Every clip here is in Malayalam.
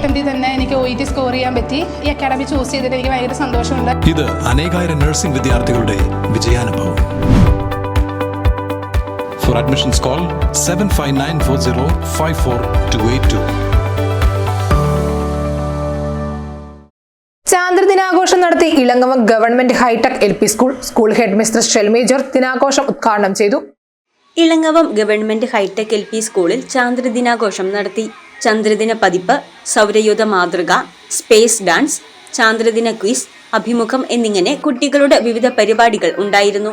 അറ്റംപ്റ്റിൽ തന്നെ എനിക്ക് ഒ ഇ ടി സ്കോർ ചെയ്യാൻ പറ്റി. ഈ അക്കാഡമി ചൂസ് ചെയ്തിട്ട് എനിക്ക് ഭയങ്കര സന്തോഷമുണ്ട്. ഇത് അനേകായിരം നഴ്സിംഗ് വിദ്യാർത്ഥികളുടെ വിജയാനുഭവം. For admissions call seven five nine four zero five four two eight two ചാന്ദ്രദിനാഘോഷം നടത്തി Ilangavam government hi-tech L P school. School head mister ഷെൽമേജർ ദിനാഘോഷം ഉദ്ഘാടനം ചെയ്തു. Ilangavam government hi-tech L P സ്കൂളിൽ ചാന്ദ്രദിനാഘോഷം നടത്തി. ചന്ദ്രദിന പതിപ്പ് സൗരയൂഥ മാതൃക സ്പേസ് ഡാൻസ് ചാന്ദ്രദിന ക്വിസ് അഭിമുഖം എന്നിങ്ങനെ കുട്ടികളുടെ വിവിധ പരിപാടികൾ ഉണ്ടായിരുന്നു.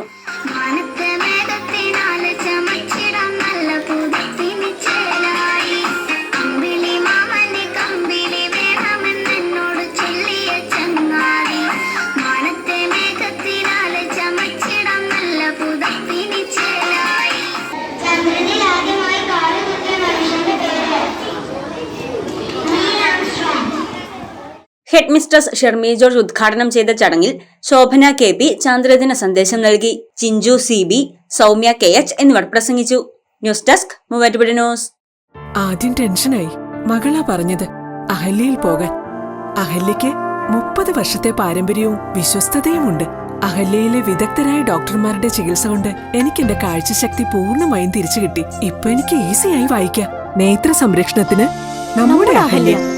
ഹെഡ് മിസ്ട്രസ് ഷെർമി ജോർജ് ഉദ്ഘാടനം ചെയ്ത ചടങ്ങിൽ ശോഭന കെ പി ചാന്ദ്രദിന സന്ദേശം നൽകി. Chinchu C B Soumya K H എന്നിവർ പ്രസംഗിച്ചു. News desk Muvattupuzha news. ആദ്യം ടെൻഷനായി. മകളാ പറഞ്ഞത് അഹല്യയിൽ പോകാൻ. അഹല്യയ്ക്ക് മുപ്പത് വർഷത്തെ പാരമ്പര്യവും വിശ്വസ്തതയുമുണ്ട്. അഹല്യയിലെ വിദഗ്ധരായ ഡോക്ടർമാരുടെ ചികിത്സ കൊണ്ട് എനിക്ക് എന്റെ കാഴ്ചശക്തി പൂർണമായും തിരിച്ചു കിട്ടി ഇപ്പൊ എനിക്ക് ഈസിയായി വായിക്കാം. നേത്ര സംരക്ഷണത്തിന് നമ്മുടെ Ahalya.